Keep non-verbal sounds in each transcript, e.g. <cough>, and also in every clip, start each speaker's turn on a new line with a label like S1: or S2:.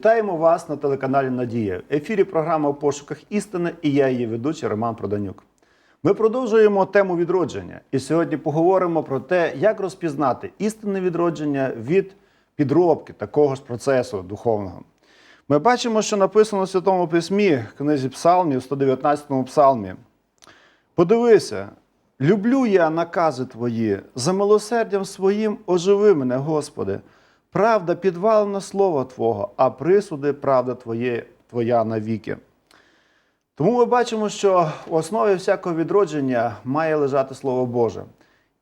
S1: Вітаємо вас на телеканалі Надія. В ефірі програма у пошуках істини і я її ведучий Роман Проданюк. Ми продовжуємо тему відродження і сьогодні поговоримо про те, як розпізнати істинне відродження від підробки такого ж процесу духовного. Ми бачимо, що написано в Святому Письмі, в книзі Псалмів, 119 псалмі. Подивися, люблю я накази твої, за милосердям своїм оживи мене, Господи. Правда підвалена слово Твого, а присуди правда твоє, Твоя навіки. Тому ми бачимо, що в основі всякого відродження має лежати Слово Боже.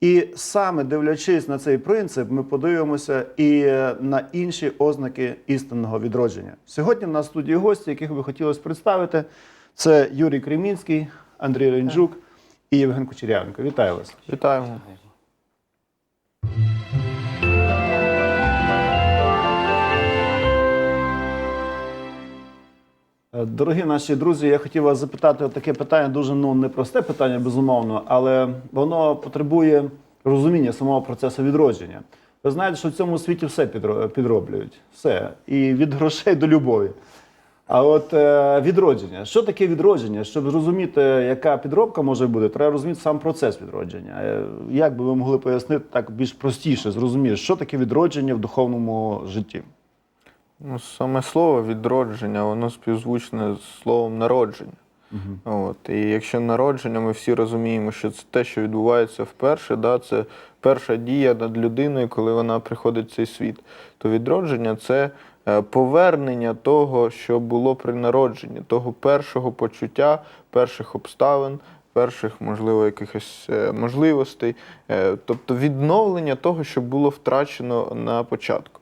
S1: І саме дивлячись на цей принцип, ми подивимося і на інші ознаки істинного відродження. Сьогодні в нас в студії гості, яких би хотілося представити, це Юрій Кремінський, Андрій Ренджук і Євген Кучерявенко. Вітаю вас.
S2: Вітаємо.
S1: Дорогі наші друзі, я хотів вас запитати таке питання, дуже ну, непросте питання, безумовно, але воно потребує розуміння самого процесу відродження. Ви знаєте, що в цьому світі все підроблюють. Все. І від грошей до любові. А от е, відродження. Що таке відродження? Щоб зрозуміти, яка підробка може бути, треба розуміти сам процес відродження. Е, Як би ви могли пояснити так більш простіше, зрозуміти, що таке відродження в духовному житті?
S2: Ну, саме слово відродження, воно співзвучне з словом народження. От. І якщо народження, ми всі розуміємо, що це те, що відбувається вперше, да, це перша дія над людиною, коли вона приходить в цей світ. То відродження це е, повернення того, що було при народженні, того першого почуття, перших обставин, перших, можливо, якихось е, можливостей, Е, тобто відновлення того, що було втрачено на початку.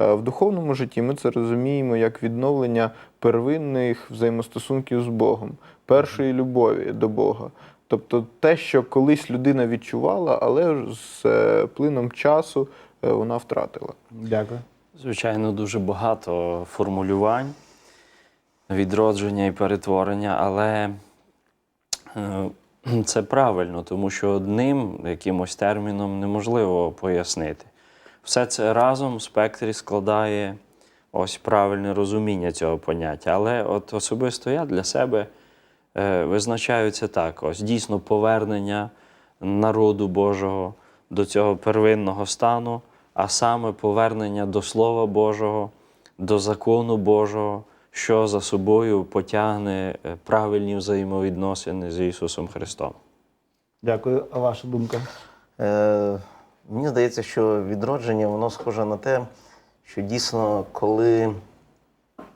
S2: Е, В духовному житті ми це розуміємо як відновлення первинних взаємостосунків з Богом, першої любові до Бога. Тобто те, що колись людина відчувала, але з е, плином часу е, вона втратила.
S1: Дякую.
S3: Звичайно, дуже багато формулювань відродження і перетворення, але це правильно, тому що одним якимось терміном неможливо пояснити. Все це разом в спектрі складає ось правильне розуміння цього поняття. Але от особисто я для себе е, визначаю це так: ось дійсно повернення народу Божого до цього первинного стану, а саме повернення до Слова Божого, до закону Божого, що за собою потягне е, правильні взаємовідносини з Ісусом Христом.
S1: Дякую. А ваша думка?
S4: Е, мені здається, що відродження воно схоже на те, що дійсно, коли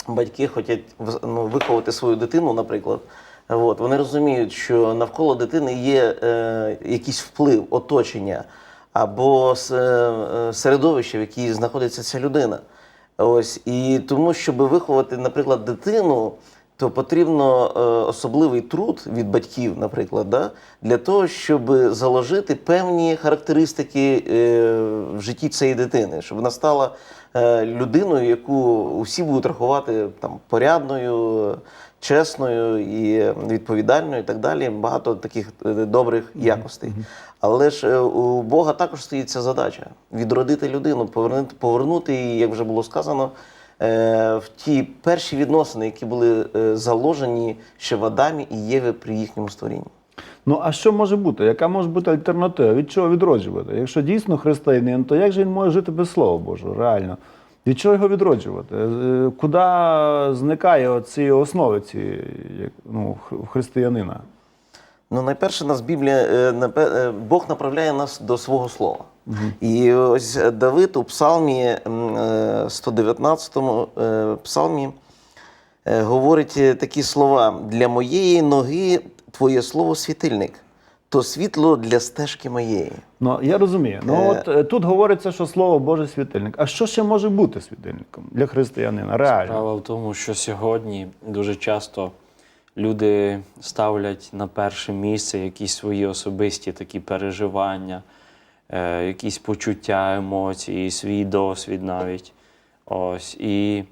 S4: батьки хочуть ну, виховати свою дитину, наприклад, от, вони розуміють, що навколо дитини є е, якийсь вплив, оточення або е, середовище, в якій знаходиться ця людина. Ось і тому, щоб виховати, наприклад, дитину, то потрібно е, особливий труд від батьків, наприклад, да, для того, щоб заложити певні характеристики е, в житті цієї дитини, щоб вона стала е, людиною, яку усі будуть рахувати там порядною, чесною і відповідальною, і так далі. Багато таких е, добрих якостей. Але ж е, у Бога також стоїть ця задача відродити людину, повернути, повернути її, як вже було сказано, в ті перші відносини, які були е, заложені ще в Адамі і Єві при їхньому створінні.
S1: Ну а що може бути? Яка може бути альтернатива? Від чого відроджувати? Якщо дійсно християнин, то як же він може жити без Слова Божого? Реально? Від чого його відроджувати? Е, Куди зникає ці основи ці, ну, християнина?
S4: Ну, найперше, нас Біблія, е, е, Бог направляє нас до свого слова. І ось е, Давид у псалмі е, 119 е, псалмі е, говорить е, такі слова: для моєї ноги твоє слово світильник, то світло для стежки моєї.
S1: Ну я розумію. Ну
S4: Е.
S1: от е, тут говориться, що слово Боже світильник. А що ще може бути світильником для християнина? Реально?
S3: Справа в тому, що сьогодні дуже часто люди ставлять на перше місце якісь свої особисті такі переживання, е, якісь почуття, емоції, свій досвід навіть. Ось. І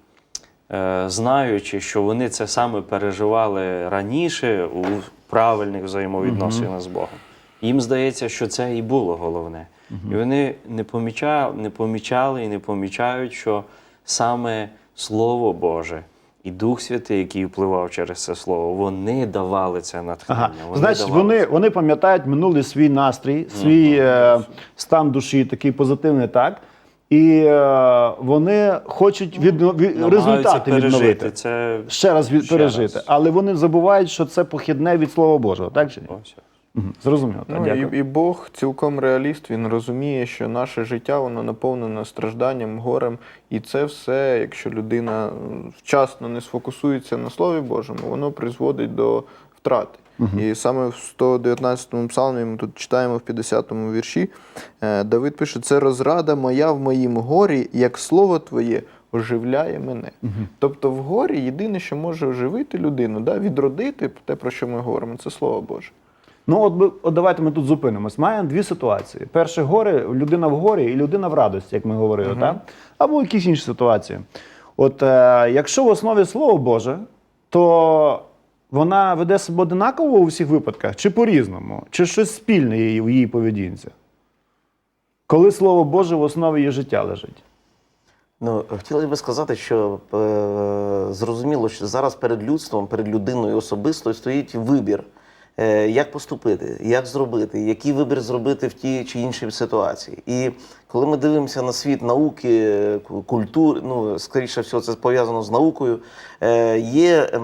S3: е, знаючи, що вони це саме переживали раніше у правильних взаємовідносинах з Богом. Їм здається, що це і було головне. І вони не помічали, не помічали і не помічають, що саме Слово Боже і Дух Святий, який впливав через це слово, вони давали це натхнення.
S1: Ага. Значить,
S3: давали
S1: вони,
S3: це.
S1: вони пам'ятають минулий свій настрій, свій е, стан душі, такий позитивний, так. І е, вони хочуть від, від, результати
S3: пережити
S1: відновити.
S3: це.
S1: Ще раз від,
S3: Ще
S1: пережити.
S3: раз.
S1: Але вони забувають, що це похідне від Слова Божого, так чи ні? Зрозуміло.
S2: Ну, і, і Бог цілком реаліст, він розуміє, що наше життя воно наповнене стражданням, горем, і це все, якщо людина вчасно не сфокусується на Слові Божому, воно призводить до втрати. І саме в 119-му псалмі ми тут читаємо в 50-му вірші, е, Давид пише: це розрада моя в моїм горі, як слово твоє оживляє мене. Тобто в горі єдине, що може оживити людину, да, відродити те, про що ми говоримо, це Слово Боже.
S1: Ну, от, от давайте ми тут зупинимось. Маємо дві ситуації: перше горе, людина в горі і людина в радості, як ми говорили, так? або якісь інші ситуації. От е, якщо в основі Слово Боже, то вона веде себе одинаково у всіх випадках, чи по-різному, чи щось спільне її, в її поведінці? Коли Слово Боже в основі її життя лежить.
S4: Ну, хотілося б сказати, що е, зрозуміло, що зараз перед людством, перед людиною особисто стоїть вибір, як поступити, як зробити, який вибір зробити в тій чи іншій ситуації. І коли ми дивимося на світ науки, культури, ну скоріше всього, це пов'язано з наукою. Е, є е,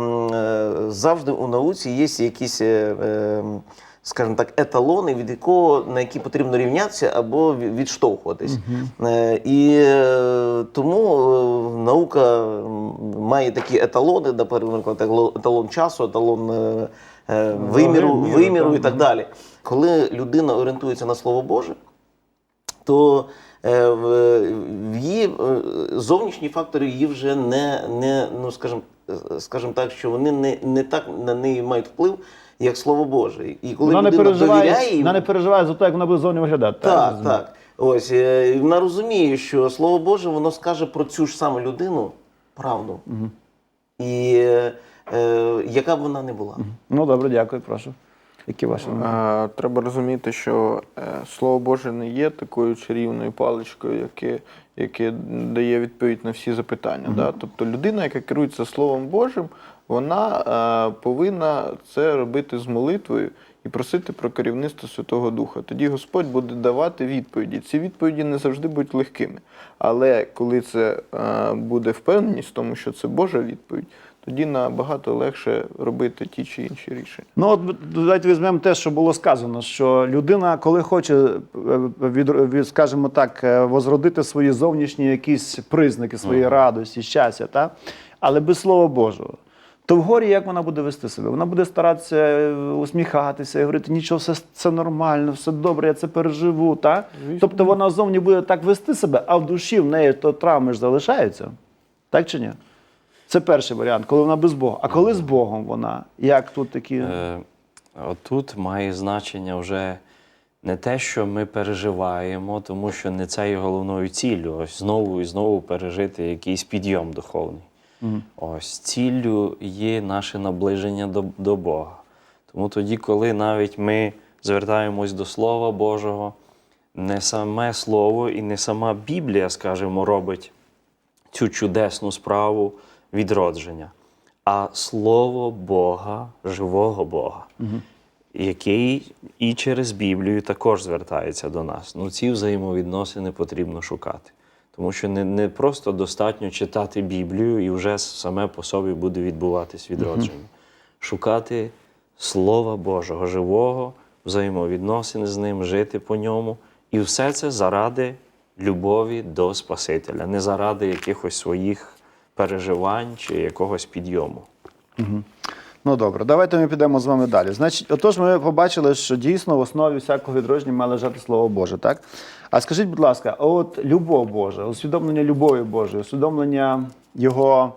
S4: завжди у науці є якісь. е, ем, скажімо так, еталони, від якого на які потрібно рівнятися або відштовхуватись. Е, І е, тому е, наука має такі еталони, наприклад, еталон часу, еталон е, е, виміру, виміру і
S1: так.
S4: так далі. Коли людина орієнтується на слово Боже, то е, в, її е, зовнішні фактори її вже не, не ну скажімо, е, скажімо так, що вони не, не так на неї мають вплив, як слово Боже. І коли
S1: Вона не,
S4: людина
S1: переживає,
S4: довіряє їм,
S1: вона не переживає за те, як вона буде зовні виглядати.
S4: так,
S1: Розумію.
S4: так. Ось е, і вона розуміє, що слово Боже воно скаже про цю ж саму людину правду. І е, е, яка б вона не була.
S1: Ну добре, дякую, прошу. Які ваші?
S2: Е, Треба розуміти, що е, Слово Боже не є такою чарівною паличкою, яке, яке дає відповідь на всі запитання. Да? Тобто людина, яка керується Словом Божим, вона е, повинна це робити з молитвою і просити про керівництво Святого Духа. Тоді Господь буде давати відповіді. Ці відповіді не завжди будуть легкими. Але коли це е, буде впевненість в тому, що це Божа відповідь, тоді набагато легше робити ті чи інші рішення.
S1: Ну, от давайте візьмемо те, що було сказано, що людина, коли хоче, е, від, від, скажімо так, е, возродити свої зовнішні якісь признаки своєї радості, щастя, та? але без Слова Божого. То в горі як вона буде вести себе? Вона буде старатися е, усміхатися і говорити, нічого, все це нормально, все добре, я це переживу. Та? Тобто вона зовні буде так вести себе, а в душі в неї то травми ж залишаються. Так чи ні? Це перший варіант, коли вона без Бога. А коли з Богом вона? Як тут такі.
S3: Е, Отут має значення вже не те, що ми переживаємо, тому що не це є головною ціллю. Ось знову і знову пережити якийсь підйом духовний. Ось ціллю є наше наближення до, до Бога. Тому тоді, коли навіть ми звертаємось до Слова Божого, не саме Слово і не сама Біблія, скажімо, робить цю чудесну справу відродження, а Слово Бога, живого Бога, який і через Біблію також звертається до нас. Ну, ці взаємовідносини потрібно шукати. Тому що не, не просто достатньо читати Біблію і вже саме по собі буде відбуватись відродження. Шукати Слова Божого, живого, взаємовідносини з ним, жити по ньому. І все це заради любові до Спасителя, не заради якихось своїх переживань чи якогось підйому.
S1: Ну добре, давайте ми підемо з вами далі. Значить, отож, ми побачили, що дійсно в основі всякого відродження має лежати Слово Боже, так? А скажіть, будь ласка, от любов Божа, усвідомлення любові Божої, усвідомлення Його,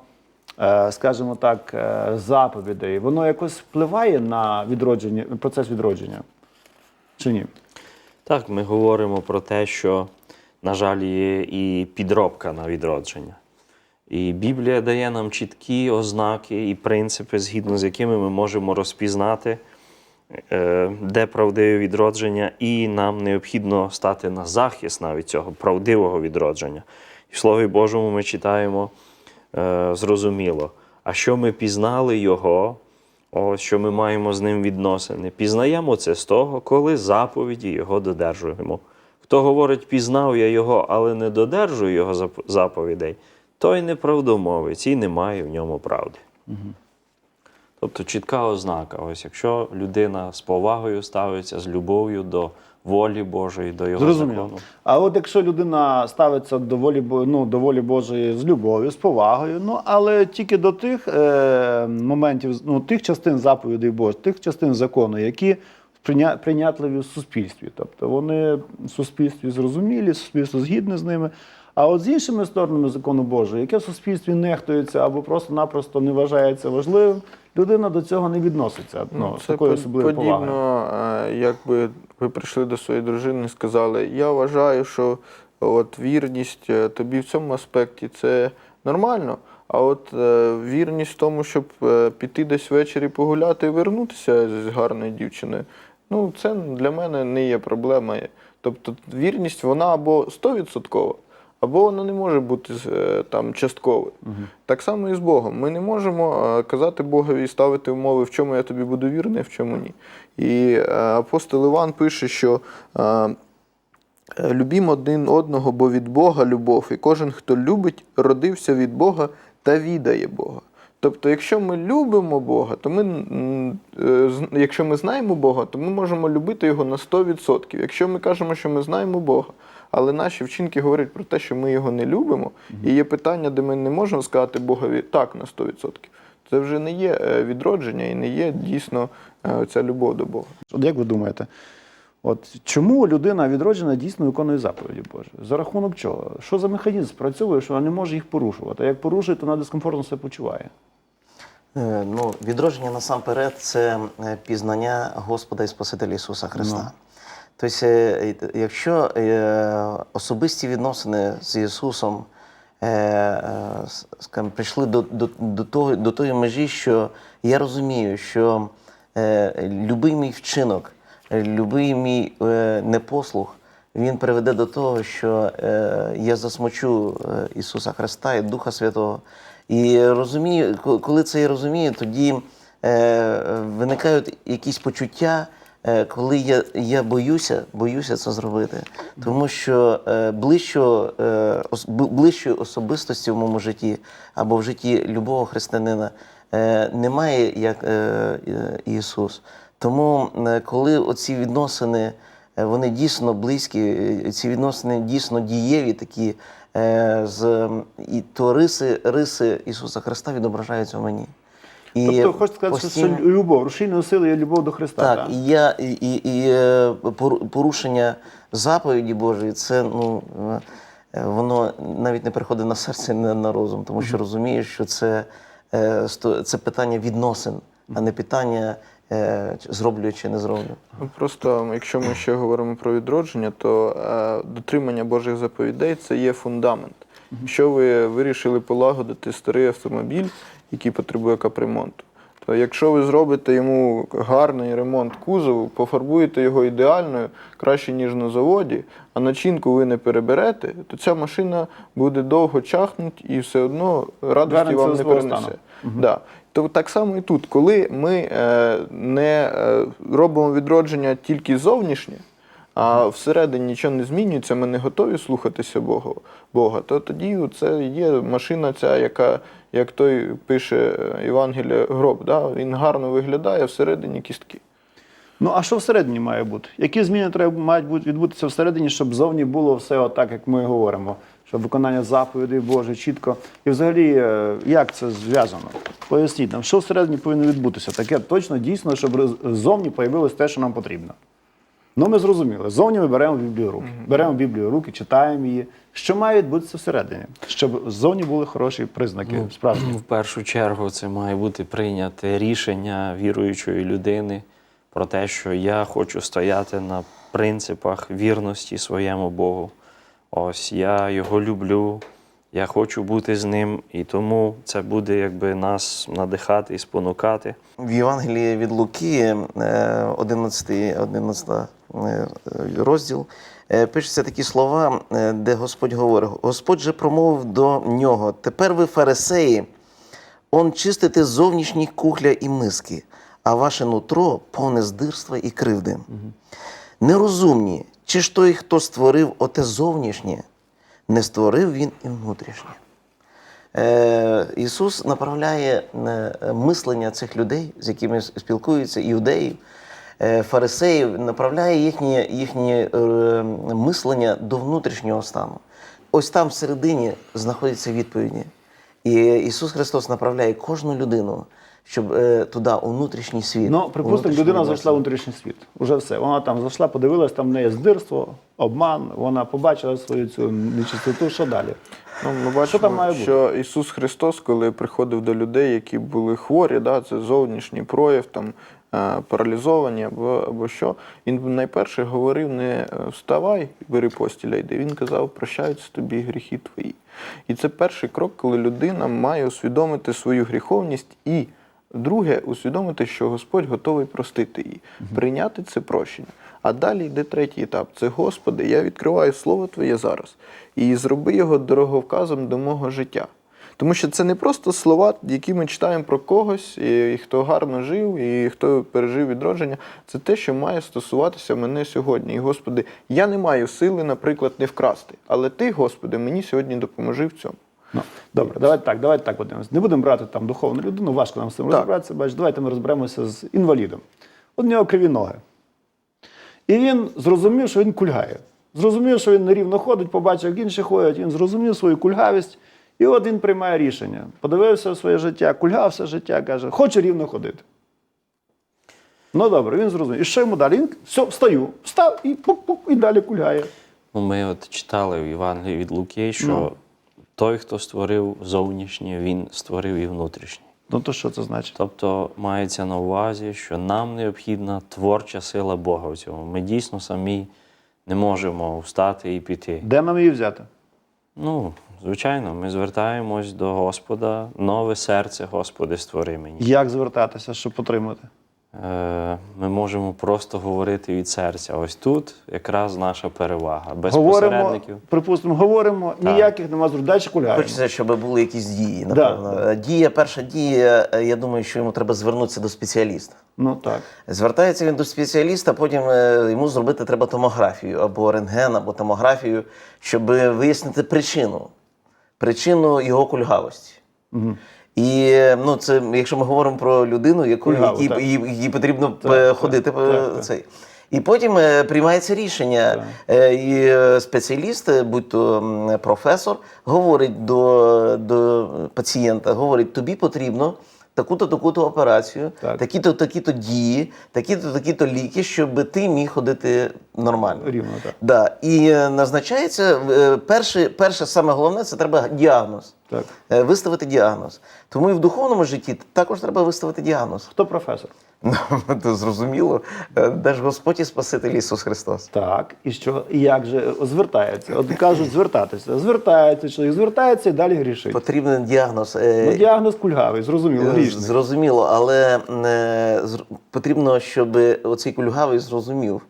S1: е, скажімо так, е, заповідей, воно якось впливає на відродження, процес відродження? Чи ні?
S3: Так, ми говоримо про те, що, на жаль, є і підробка на відродження. І Біблія дає нам чіткі ознаки і принципи, згідно з якими ми можемо розпізнати, е, де правдиве відродження, і нам необхідно стати на захист навіть цього правдивого відродження. І в Слові Божому ми читаємо е, зрозуміло. А що ми пізнали Його, ось що ми маємо з ним відносини. Пізнаємо це з того, коли заповіді Його додержуємо. Хто говорить, пізнав я Його, але не додержує Його заповідей, той неправдомовець і не має в ньому правди. Тобто чітка ознака. Ось якщо людина з повагою ставиться, з любов'ю до волі Божої, до його
S1: Зрозуміло.
S3: закону.
S1: А от якщо людина ставиться до волі, ну, до волі Божої з любов'ю, з повагою, ну але тільки до тих е, моментів, ну тих частин заповідей Божих, тих частин закону, які прийня- прийнятливі в суспільстві. Тобто вони в суспільстві зрозумілі, суспільство згідне з ними. А от з іншими сторонами закону Божого, яке в суспільстві нехтується або просто-напросто не вважається важливим, людина до цього не відноситься ну, з
S2: це
S1: особливою повагою.
S2: подібно, е, якби ви прийшли до своєї дружини і сказали, я вважаю, що от вірність е, тобі в цьому аспекті це нормально. А от е, вірність в тому, щоб е, піти десь ввечері погуляти і вернутися з гарною дівчиною, ну це для мене не є проблемою. Тобто вірність вона або 100%, або вона не може бути е, там частковою. Так само і з Богом. Ми не можемо е, казати Богові і ставити умови, в чому я тобі буду вірний, в чому ні. І е, апостол Іван пише, що е, Е, Любім один одного, бо від Бога любов, і кожен, хто любить, родився від Бога та відає Бога. Тобто, якщо ми любимо Бога, то ми, якщо ми знаємо Бога, то ми можемо любити його на 100%. Якщо ми кажемо, що ми знаємо Бога, але наші вчинки говорять про те, що ми його не любимо, і є питання, де ми не можемо сказати Богові так на 100%. Це вже не є е, відродження і не є дійсно е, ця любов до Бога.
S1: От як ви думаєте, от чому людина відроджена дійсно виконує заповіді Божі? За рахунок чого? Що за механізм спрацьовує, що вона не може їх порушувати? А як порушує, то вона дискомфортно себе почуває.
S4: Е, Ну, відродження насамперед це пізнання Господа і Спасителя Ісуса Христа. Тобто, е, якщо е, особисті відносини з Ісусом е, е, скажімо, прийшли до, до, до, того, до тої межі, що я розумію, що е, любий мій вчинок, е, любий мій е, непослух, він приведе до того, що е, я засмучу е, Ісуса Христа і Духа Святого. І розумію, коли це я розумію, тоді е, виникають якісь почуття, е, коли я, я боюся, боюся це зробити. Тому що е, ближчого, е, ближчої особистості в моєму житті або в житті любого християнина е, немає, як е, е, Ісус. Тому, е, коли оці відносини е, вони дійсно близькі, е, ці відносини дійсно дієві, такі, е, з, і то риси, риси Ісуса Христа відображаються в мені. І
S1: тобто, хочете сказати,
S4: постійно-
S1: що любов, рушійною силою є любов до Христа.
S4: так, і я і, і, і е, порушення заповіді Божої, це ну е, воно навіть не приходить на серце, не на розум, тому що розумієш, що це, е, це питання відносин, а не питання чи зроблю чи не зроблю.
S2: Ну, Просто якщо ми ще говоримо про відродження, то е, дотримання Божих заповідей це є фундамент. Якщо ви вирішили полагодити старий автомобіль, який потребує капремонту, то якщо ви зробите йому гарний ремонт кузову, пофарбуєте його ідеальною, краще ніж на заводі, а начинку ви не переберете, то ця машина буде довго чахнути і все одно радості вам не перенесе.
S1: стану.
S2: Да. То так само і тут, коли ми е, не е, робимо відродження тільки зовнішнє, а всередині нічого не змінюється, ми не готові слухатися Бога, Бога то тоді це є машина, ця, яка, як той пише е, Євангеліє, гроб. Да? Він гарно виглядає, всередині кістки.
S1: Ну а що всередині має бути? Які зміни треба мають відбутися всередині, щоб зовні було все отак, як ми говоримо, щоб виконання заповідей Божих чітко. І взагалі, е, як це зв'язано? Поясніть нам, що всередині повинно відбутися? Таке точно дійсно, щоб ззовні появилось те, що нам потрібно. Ну, ми зрозуміли. Зовні ми беремо Біблію в руки. Беремо Біблію в руки, читаємо її. Що має відбутися всередині? Щоб ззовні були хороші признаки, справжні.
S3: В першу чергу це має бути прийняте рішення віруючої людини про те, що я хочу стояти на принципах вірності своєму Богу. Ось я його люблю, Я хочу бути з ним, і тому це буде якби нас надихати і спонукати.
S4: В Євангелії від Луки, е, 11, 11 е, розділ, е, пишуться такі слова, де Господь говорить: Господь же промовив до нього: Тепер ви, фарисеї, он чистите зовнішні кухля і миски, а ваше нутро повне здирства і кривди. Нерозумні, чи ж той, хто створив оте зовнішнє, не створив він і внутрішнє. Е, Ісус направляє е, мислення цих людей, з якими спілкуються іудеїв, е, фарисеїв, направляє їхнє, їхнє е, мислення до внутрішнього стану. Ось там всередині знаходяться відповіді. І Ісус Христос направляє кожну людину, щоб е, туди, у внутрішній світ.
S1: Ну, припустимо, людина зайшла в внутрішній світ. Уже все. Вона там зайшла, подивилась, там в неї здирство, обман, вона побачила свою цю нечистоту. Що далі?
S2: Ну, ми бачимо,
S1: там має бути?
S2: що Ісус Христос, коли приходив до людей, які були хворі, да, це зовнішній прояв, там, е, паралізовані або, або що, він найперше говорив не е, вставай, бери постіля, йди. Він казав, прощаються тобі гріхи твої. І це перший крок, коли людина має усвідомити свою гріховність і друге, усвідомити, що Господь готовий простити її, прийняти це прощення. А далі йде третій етап. Це Господи, я відкриваю Слово Твоє зараз і зроби його дороговказом до мого життя. Тому що це не просто слова, які ми читаємо про когось, і, і хто гарно жив, і хто пережив відродження. Це те, що має стосуватися мене сьогодні. І, Господи, я не маю сили, наприклад, не вкрасти. Але Ти, Господи, мені сьогодні допоможи в цьому.
S1: Ну, добре, давайте так, давайте так подивимось. Не будемо брати там духовну людину, важко нам з цим розібратися. Бач, давайте ми розберемося з інвалідом. От у нього криві ноги. І він зрозумів, що він кульгає. Зрозумів, що він нерівно ходить, побачив, як інші ходять, він зрозумів свою кульгавість. І от він приймає рішення. Подивився в своє життя, кульгався життя, каже, хочу рівно ходити. Ну добре, він зрозумів. І що йому далі? Він все, встаю, встав і пук-пук, і далі кульгає.
S3: Ну, ми от читали в Євангелії від Луки, що
S1: Ну.
S3: Той, хто створив зовнішнє, він створив і внутрішнє.
S1: Ну то що це значить?
S3: Тобто мається на увазі, що нам необхідна творча сила Бога в цьому. Ми дійсно самі не можемо встати і піти.
S1: Де нам її взяти?
S3: Ну, звичайно, ми звертаємось до Господа, нове серце, Господи, створи мені.
S1: Як звертатися, щоб отримати?
S3: Е, Ми можемо просто говорити від серця. Ось тут якраз наша перевага. Без
S1: Говоримо,
S3: посередників.
S1: припустимо, говоримо, ніяких нема зру. Далі.
S4: Хочеться, щоб були якісь дії. Напевно.
S1: да.
S4: Дія, перша дія, е, я думаю, що йому треба звернутися до спеціаліста.
S1: Ну так.
S4: Звертається він до спеціаліста, потім е, йому зробити треба томографію або рентген, або томографію, щоб вияснити причину, причину його кульгавості.
S1: Угу.
S4: І ну, це, якщо ми говоримо про людину, яку, якій,
S1: так.
S4: їй, їй потрібно
S1: Так,
S4: е,
S1: так,
S4: ходити
S1: так, так.
S4: цей. І потім е, приймається рішення,
S1: Так.
S4: е, і спеціаліст, будь то професор, говорить до, до пацієнта, говорить, тобі потрібно таку-то, таку-то операцію,
S1: Так.
S4: такі-то, такі-то дії, такі-то, такі-то ліки, щоб ти міг ходити нормально.
S1: Рівно так.
S4: Да. І назначається перше, перше, саме головне, це треба діагноз.
S1: Так.
S4: Е, Виставити діагноз. Тому і в духовному житті також треба виставити діагноз.
S1: Хто професор? <laughs>
S4: Ну, то зрозуміло, Е, де ж Господь і Спаситель Ісус Христос.
S1: Так. І що? І як же звертається? От кажуть звертатися. Звертається, чоловік звертається і далі грішить.
S4: Потрібен діагноз. е,
S1: Ну, діагноз кульгавий, зрозуміло,
S4: е,
S1: грішник.
S4: Зрозуміло, але е, потрібно, щоб оцей кульгавий зрозумів.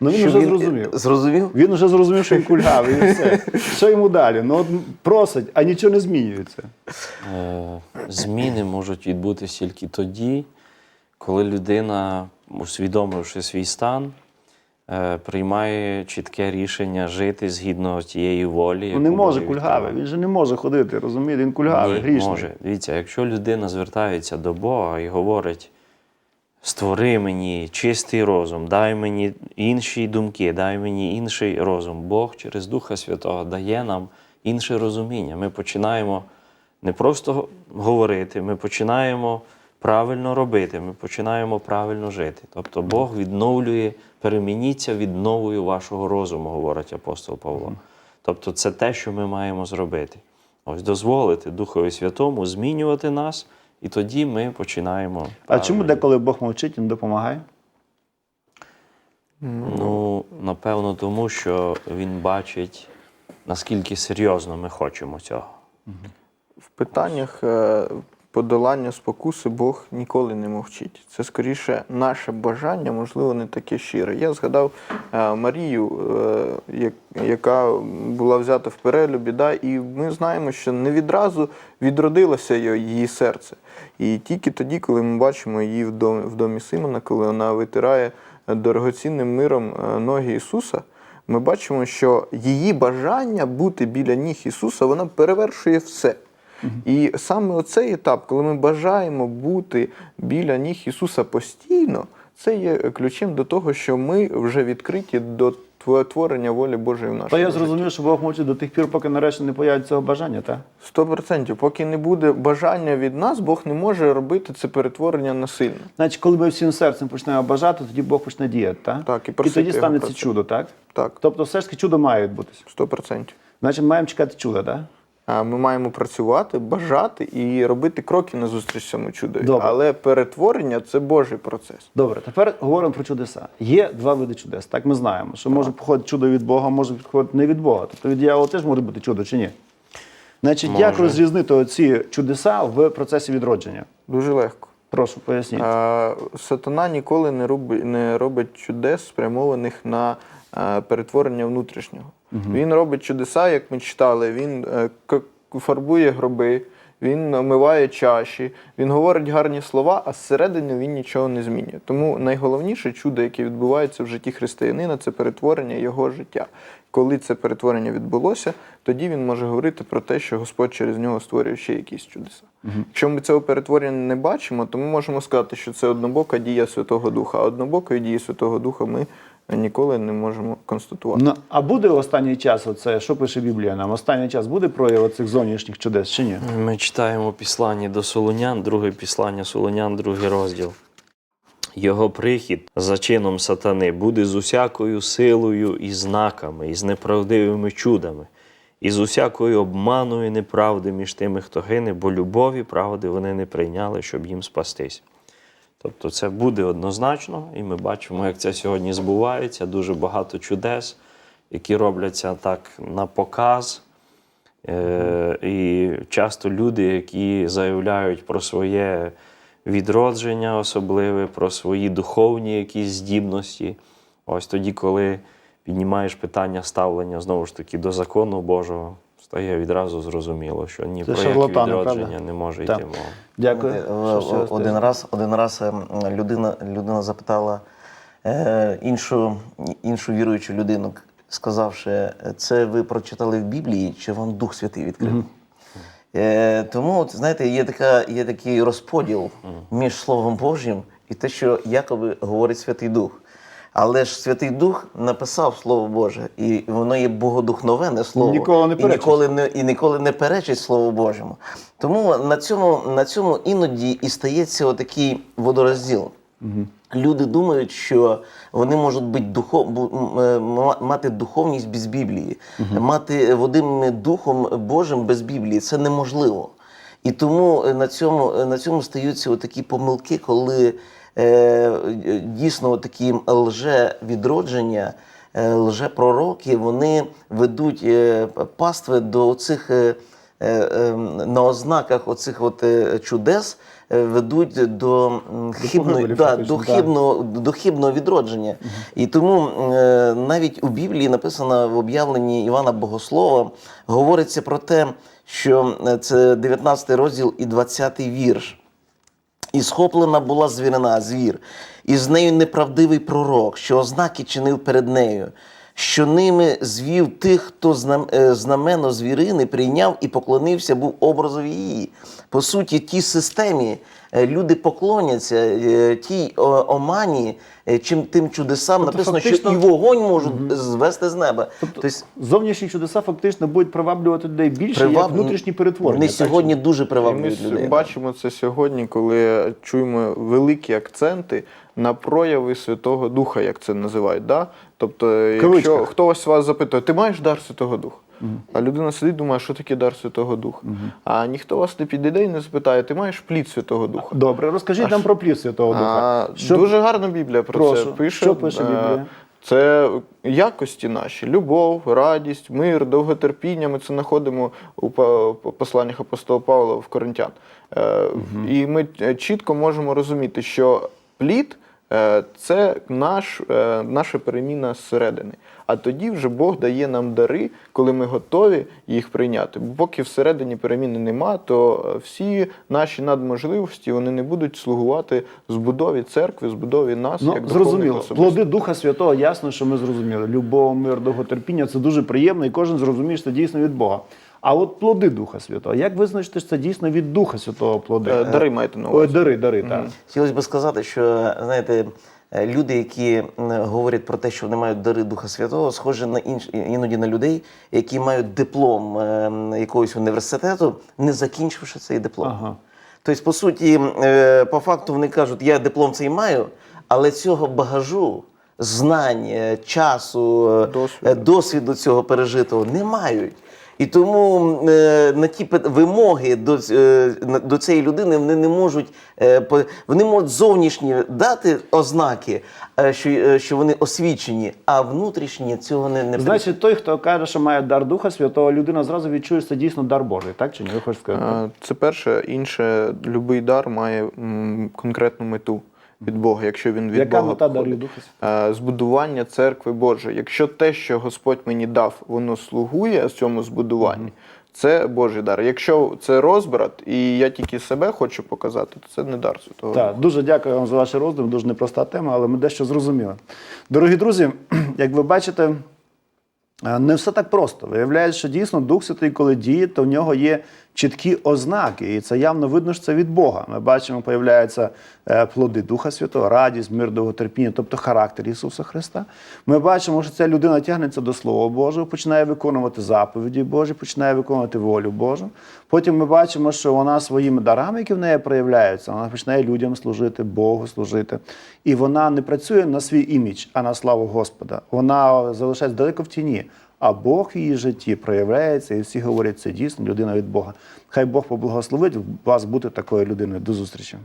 S1: Ну він вже зрозумів.
S4: Зрозумів?
S1: Він вже зрозумів, що він кульгавий, і все. <laughs> Що йому далі? Ну от просить, а нічого не змінюється.
S3: Е, Зміни можуть відбутися тільки тоді, коли людина, усвідомивши свій стан, е, приймає чітке рішення жити згідно тієї волі.
S1: Ну не може
S3: Бог
S1: кульгавий, він же не може ходити, розумієте? Він кульгавий,
S3: Ні,
S1: грішний.
S3: може. Дивіться, якщо людина звертається до Бога і говорить: створи мені чистий розум, дай мені інші думки, дай мені інший розум. Бог через Духа Святого дає нам інше розуміння. Ми починаємо не просто говорити, ми починаємо правильно робити, ми починаємо правильно жити. Тобто Бог відновлює, перемініться відновою вашого розуму, говорить апостол Павло. Тобто це те, що ми маємо зробити. Ось дозволити Духові Святому змінювати нас, і тоді ми починаємо.
S1: А чому деколи Бог мовчить і не допомагає?
S3: Ну, напевно, тому що він бачить наскільки серйозно ми хочемо цього.
S2: В питаннях е, подолання спокуси Бог ніколи не мовчить. Це скоріше наше бажання, можливо, не таке щире. Я згадав е, Марію, е, яка була взята в перелюбі, да, і ми знаємо, що не відразу відродилося її серце. І тільки тоді, коли ми бачимо її в домі, в домі Симона, коли вона витирає дорогоцінним миром е, ноги Ісуса. Ми бачимо, що її бажання бути біля ніг Ісуса, вона перевершує все. І саме оцей етап, коли ми бажаємо бути біля ніг Ісуса постійно, це є ключем до того, що ми вже відкриті до творення волі Божої в нашому
S1: То я зрозумів, що Бог мовчить до тих пір, поки нарешті не появиться цього бажання, так?
S2: Сто процентів, поки не буде бажання від нас, Бог не може робити це перетворення насильно.
S1: Значить, коли ми всім серцем почнемо бажати, тоді Бог почне діяти, так?
S2: Так, і
S1: і тоді станеться чудо, так?
S2: Так,
S1: Тобто все ж таки чудо має відбутися.
S2: сто процентів.
S1: Значить, маємо чекати чуда, так?
S2: Ми маємо працювати, бажати і робити кроки назустріч цьому чудові.
S1: Добре.
S2: Але перетворення це Божий процес.
S1: Добре, тепер говоримо про чудеса. Є два види чудес. Так ми знаємо, що може походити чудо від Бога, може підходити не від Бога. Тобто від дьявола теж може бути чудо чи ні? Значить, як розрізнити оці чудеса в процесі відродження?
S2: Дуже легко.
S1: Прошу, поясніть.
S2: А, сатана ніколи не робить, не робить чудес, спрямованих на а, перетворення внутрішнього. Він робить чудеса, як ми читали. Він е, фарбує гроби, він омиває чаші, він говорить гарні слова, а зсередини він нічого не змінює. Тому найголовніше чудо, яке відбувається в житті християнина, це перетворення його життя. Коли це перетворення відбулося, тоді він може говорити про те, що Господь через нього створює ще якісь чудеса. Якщо ми цього перетворення не бачимо, то ми можемо сказати, що це однобока дія Святого Духа. А однобокої дії Святого Духа ми ніколи не можемо констатувати.
S1: Ну, а буде останній час, оце, що пише Біблія нам? Останній час буде прояв цих зовнішніх чудес чи ні?
S3: Ми читаємо післання до Солонян, друге післання Солонян, другий розділ. Його прихід за чином сатани буде з усякою силою і знаками, і з неправдивими чудами, і з усякою обманою неправди між тими, хто гине, бо любові правди вони не прийняли, щоб їм спастись. Тобто це буде однозначно, і ми бачимо, як це сьогодні збувається. Дуже багато чудес, які робляться так на показ. Е, і часто люди, які заявляють про своє відродження особливе, про свої духовні якісь здібності. Ось тоді, коли піднімаєш питання ставлення знову ж таки до закону Божого, стає відразу зрозуміло, що ні
S1: Це
S3: про яке
S1: шарлатани,
S3: відродження
S1: правда?
S3: не може
S1: Так.
S3: йти мова.
S1: Дякую. Що ще раз
S4: один раз, один раз ем, людина, людина запитала е, іншу, іншу віруючу людину, к- сказавши, це ви прочитали в Біблії, чи вам Дух Святий відкрив? Е, тому, от, знаєте, є, така, є такий розподіл між Словом Божим і те, що якоби говорить Святий Дух. Але ж Святий Дух написав Слово Боже, і воно є богодухновене слово.
S1: Ніколи не
S4: і ніколи не і ніколи не перечить Слову Божому. Тому на цьому, на цьому іноді і стається отакий водорозділ. Люди думають, що вони можуть бути духов, е, мати духовність без Біблії, мати Водим Духом Божим без Біблії. Це неможливо. І тому е, на цьому, е, на цьому стаються такі помилки, коли е, е, дійсно такі лже-відродження, е, лже-пророки, вони ведуть е, пастви до цих е, е, на ознаках оцих от е, чудес е, ведуть до хибної да, до хибного, до хибного відродження. І тому е, навіть у Біблії написано в об'явленні Івана Богослова, говориться про те, що е, це 19 розділ і 20 вірш. І схоплена була звірина, звір, і з нею неправдивий пророк, що ознаки чинив перед нею, що ними звів тих, хто е, знамено звірини прийняв і поклонився, був образові її. По суті, тій системі люди поклоняться, е, тій омані, е, чим тим чудесам написано,
S1: фактично-
S4: що і вогонь можуть звести з неба. Тобто,
S1: Зовнішні чудеса фактично будуть приваблювати людей більше, як внутрішні перетворення.
S4: Вони
S1: так
S4: сьогодні дуже
S2: І
S4: приваблюють людей.
S2: бачимо це сьогодні, коли чуємо великі акценти на прояви Святого Духа, як це називають. Да? Тобто, якщо
S1: кавичках.
S2: хтось вас запитує, ти маєш дар Святого Духа? А людина сидить, думає, що таке дар Святого Духа. А ніхто вас не підійде і не запитає, ти маєш плід Святого Духа.
S1: Добре, розкажіть нам про плід Святого Духа. Що-
S2: Дуже гарна Біблія про
S1: Прошу.
S2: це пише.
S1: Що пише
S2: Е,
S1: Біблія?
S2: Це якості наші: любов, радість, мир, довготерпіння. Ми це знаходимо у по- по- посланнях апостола Павла в Коринтян. Е, І ми е, чітко можемо розуміти, що плід це наш, наша переміна зсередини. А тоді вже Бог дає нам дари, коли ми готові їх прийняти. Бо поки всередині переміни нема, то е, всі наші надможливості вони не будуть слугувати збудові церкви, збудові нас
S1: Ну,
S2: як
S1: зрозуміло. Плоди Духа Святого, ясно, що ми зрозуміли. Любов, мир, довготерпіння це дуже приємно, і кожен зрозуміє, що це дійсно від Бога. А от плоди Духа Святого, як визначити, що це дійсно від Духа Святого плоди?
S2: Е, Дари маєте на
S1: Ой,
S2: увазі.
S1: дари, дари, так.
S4: Хотілося б сказати, що знаєте, е, люди, які говорять про те, що вони мають дари Духа Святого, схожі на інш... іноді на людей, які мають диплом е, якогось університету, не закінчивши цей диплом.
S1: Ага.
S4: Тобто, по суті, е, по факту вони кажуть, я диплом цей маю, але цього багажу, знань, е, часу, е,
S2: Досвіду.
S4: е, досвіду цього пережитого не мають. І тому е, на ті вимоги до, е, до цієї людини вони не можуть е, по- вони можуть зовнішні дати ознаки, е, що, е, що вони освічені, а внутрішні цього не, не
S1: Значить, той, хто каже, що має дар Духа Святого, людина зразу відчує, що це дійсно дар Божий, так чи ні? Ви хочете сказати?
S2: Це перше, інше, будь-який дар має м, конкретну мету від Бога, якщо він від
S1: Яка
S2: Бога
S1: мета
S2: походить.
S1: Духа
S2: Е, Збудування церкви Божої. Якщо те, що Господь мені дав, воно слугує цьому збудуванні, це Божий дар. Якщо це розбрат, і я тільки себе хочу показати, то це не дар святого. Духа.
S1: Так, дуже дякую вам за ваші роздуми. Дуже непроста тема, але ми дещо зрозуміли. Дорогі друзі, <clears throat> як ви бачите, е, не все так просто. Виявляється, що дійсно Дух Святий, коли діє, то в нього є чіткі ознаки, і це явно видно, що це від Бога. Ми бачимо, появляються е, плоди Духа Святого, радість, мир, довготерпіння, тобто характер Ісуса Христа. Ми бачимо, що ця людина тягнеться до Слова Божого, починає виконувати заповіді Божі, починає виконувати волю Божу. Потім ми бачимо, що вона своїми дарами, які в неї проявляються, вона починає людям служити, Богу служити. І вона не працює на свій імідж, а на славу Господа. Вона залишається далеко в тіні. А Бог в її житті проявляється, і всі говорять, це дійсно людина від Бога. Хай Бог поблагословить вас бути такою людиною. До зустрічі.